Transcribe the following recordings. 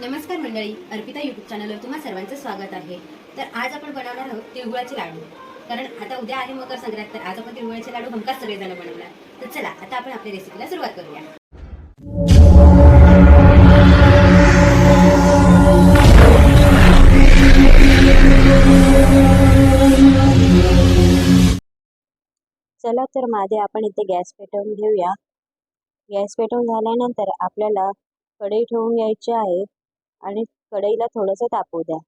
नमस्कार मंडळी अर्पिता युट्यूब चॅनलवर तुम्हा सर्वांचं स्वागत आहे. तर आज आपण बनवणार आहोत तिळगुळाचे लाडू. कारण आता उद्या आहे मकर संक्रांत तर आज आपण तिळगुळाचे लाडू हमखास सगळेजण बनवणार. तर चला आता आपण आपल्या रेसिपीला सुरुवात करूया. चला तर माझे आपण इथे गॅस पेटवून घेऊया. गॅस पेटवून झाल्यानंतर आपल्याला कढई ठेवून घ्यायची आहे. आणि कढईला थोडंसं तापू द्या.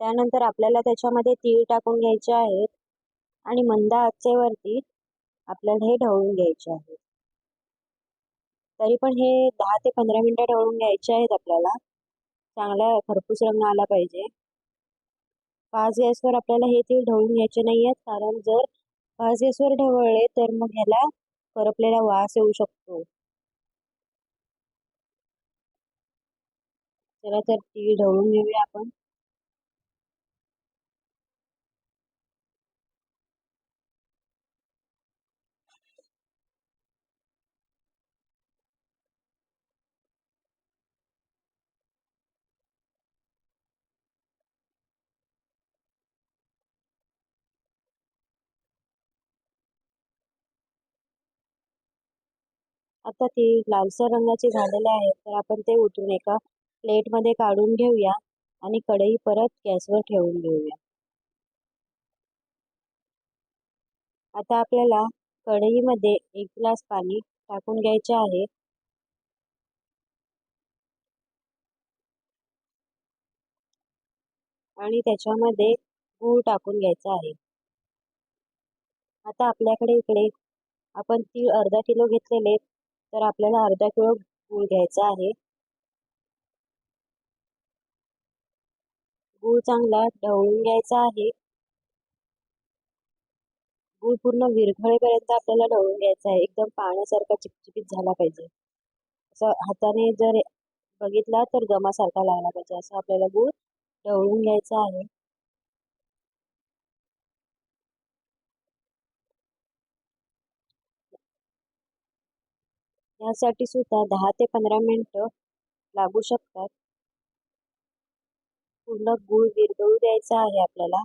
त्यानंतर आपल्याला त्याच्यामध्ये तीळ टाकून घ्यायचे आहेत आणि मंद आचेवरती आपल्याला हे ढवळून घ्यायचे आहे तरी पण हे दहा ते पंधरा मिनटं ढवळून घ्यायचे आहेत आपल्याला. चांगला खरपूस रंग आला पाहिजे. पाच गॅसवर आपल्याला हे तीळ ढवळून घ्यायचे नाही आहेत कारण जर पाच गॅसवर ढवळले तर मग ह्याला करपलेला वास येऊ शकतो. चला तर ती ढवळून घेऊया आपण. आता ती लालसर रंगाची झालेली आहे तर आपण ते उतरून एका प्लेटमध्ये काढून घेऊया आणि कढई परत गॅसवर ठेवून घेऊया. आता आपल्याला कढईमध्ये एक ग्लास पाणी टाकून घ्यायचे आहे. आणि त्याच्यामध्ये गूळ टाकून घ्यायचा आहे. आता आपल्याकडे इकडे आपण तीळ अर्धा किलो घेतलेले तर आपल्याला अर्धा किलो गूळ घ्यायचा आहे. गूळ चांगला ढवळून घ्यायचा आहे. गूळ पूर्ण विरघळेपर्यंत आपल्याला ढवळून घ्यायचा आहे. एकदम पाण्यासारखा चिपचिपीत झाला पाहिजे. असं हाताने जर बघितला तर गमासारखा लागला पाहिजे. असं आपल्याला गूळ ढवळून घ्यायचा आहे. यासाठी सुद्धा दहा ते पंधरा मिनटं लागू शकतात. पूर्ण गूळ विरघळू द्यायचा आहे आपल्याला.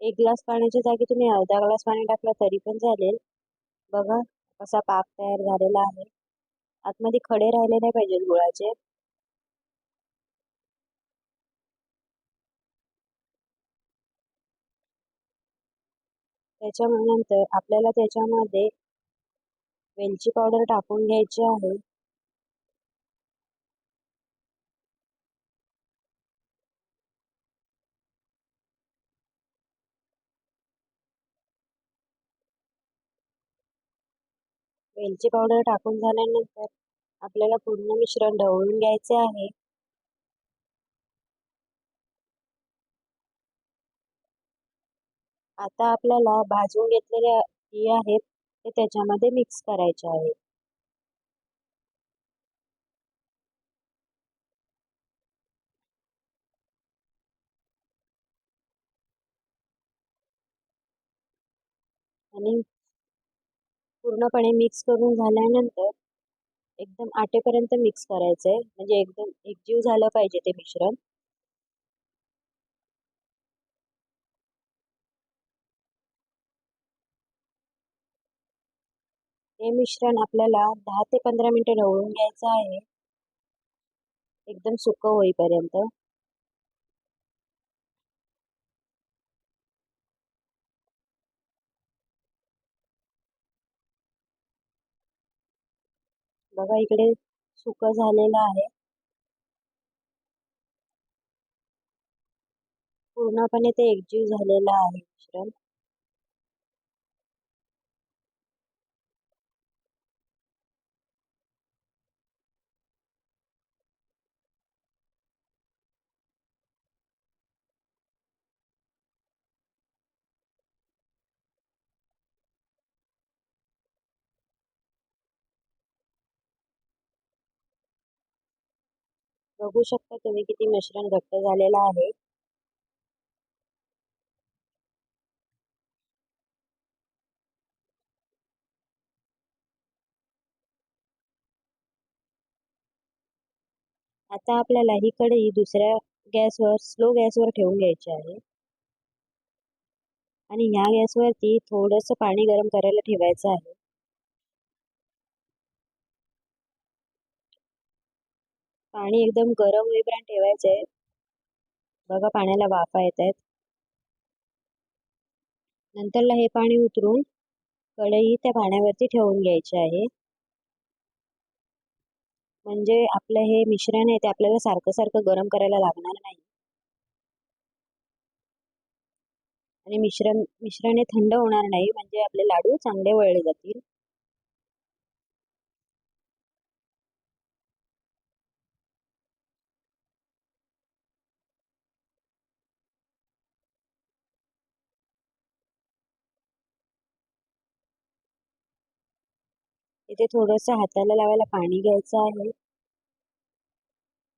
एक ग्लास पाण्याच्या जागी तुम्ही अर्धा ग्लास पाणी टाकलं तरी पण चालेल. बघा कसा पाक तयार झालेला आहे. आतमध्ये खडे राहिले नाही पाहिजेत गुळाचे. त्याच्यानंतर आपल्याला त्याच्यामध्ये वेलची पावडर टाकून घ्यायची आहे. वेलची पावडर टाकून झाल्यानंतर आपल्याला पूर्ण मिश्रण ढवळून घ्यायचे आहे. आता आपल्याला भाजून घेतलेले तीळ आहेत ते त्याच्यामध्ये मिक्स करायचे आहेत आणि पूर्णपणे मिक्स करून झाल्यानंतर एकदम आटेपर्यंत मिक्स करायचं आहे म्हणजे एकदम एकजीव झालं पाहिजे ते मिश्रण. हे मिश्रण आपल्याला दहा ते पंधरा मिनिटं ढवळून घ्यायचं आहे. एकदम सुकं होईपर्यंत. बघा इकडे सुक झालेलं आहे. पूर्णपणे ते एकजीव झालेलं आहे मिश्रण. बघू शकता तुम्ही किती मिश्रण घट्ट झालेलं आहे. आता आपल्याला ही कढई दुसऱ्या गॅसवर स्लो गॅसवर ठेवून घ्यायची आहे. आणि ह्या गॅसवरती थोडंसं पाणी गरम करायला ठेवायचं आहे. पाणी एकदम गरम होईपर्यंत ठेवायचं आहे बघा पाण्याला वाफा येत आहेत नंतरला हे पाणी उतरून कढई त्या पाण्यावरती ठेवून घ्यायची आहे. म्हणजे आपलं हे मिश्रण आहे ते आपल्याला सारखं सारखं गरम करायला लागणार नाही. आणि मिश्रण मिश्रण हे थंड होणार नाही म्हणजे आपले लाडू चांगले वळले जातील. इथे थोडंसं हाताला लावायला पाणी घ्यायचं आहे.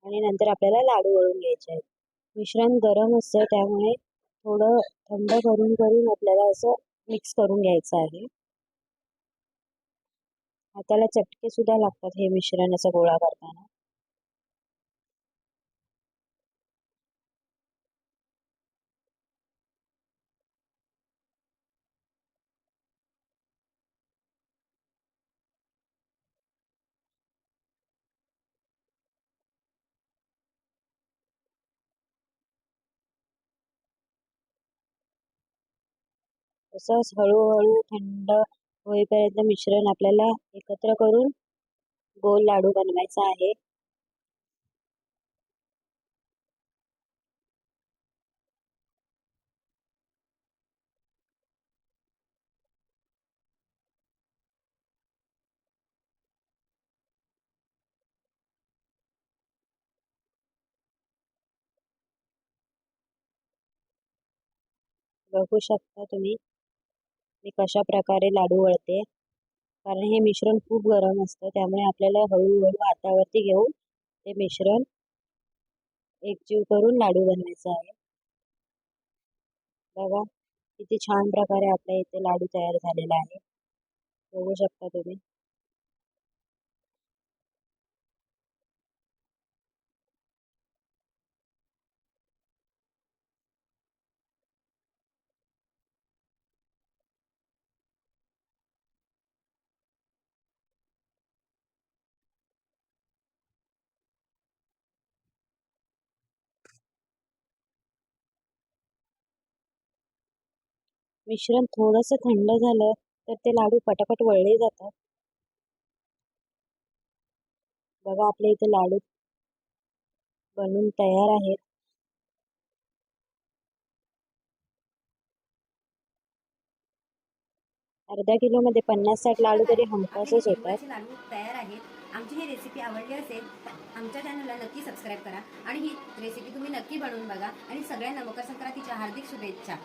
आणि नंतर आपल्याला लाडू वळून घ्यायचे आहेत. मिश्रण गरम असतं त्यामुळे थोडं थंड करून करून आपल्याला असं मिक्स करून घ्यायचं आहे. हाताला चटके सुद्धा लागतात हे मिश्रण असं गोळा करताना. तसंच हळूहळू थंड होईपर्यंत मिश्रण आपल्याला एकत्र करून गोल लाडू बनवायचा आहे. बघू शकता तुम्ही. मी कशा प्रकारे लाडू वळते? कारण हे मिश्रण खूप गरम असतं त्यामुळे आपल्याला हळूहळू हातावरती घेऊन ते मिश्रण एकजीव करून लाडू बनवायचं आहे. बघा किती छान प्रकारे आपल्या इथे लाडू तयार झालेला आहे. बघू शकता तुम्ही. मिश्रण थोडंसं थंड झालं तर ते लाडू पटापट वळले जातात. बघा आपल्या इथे लाडू बनून तयार आहेत. अर्धा किलोमध्ये पन्नास साठ लाडू तरी हमखासच होतात. लाडू तयार आहेत. आमची ही रेसिपी आवडली असेल तर आमच्या चॅनलला नक्की सबस्क्राईब करा. आणि ही रेसिपी तुम्ही नक्की बनवून बघा. आणि सगळ्यांना मकर संक्रांतीच्या हार्दिक शुभेच्छा.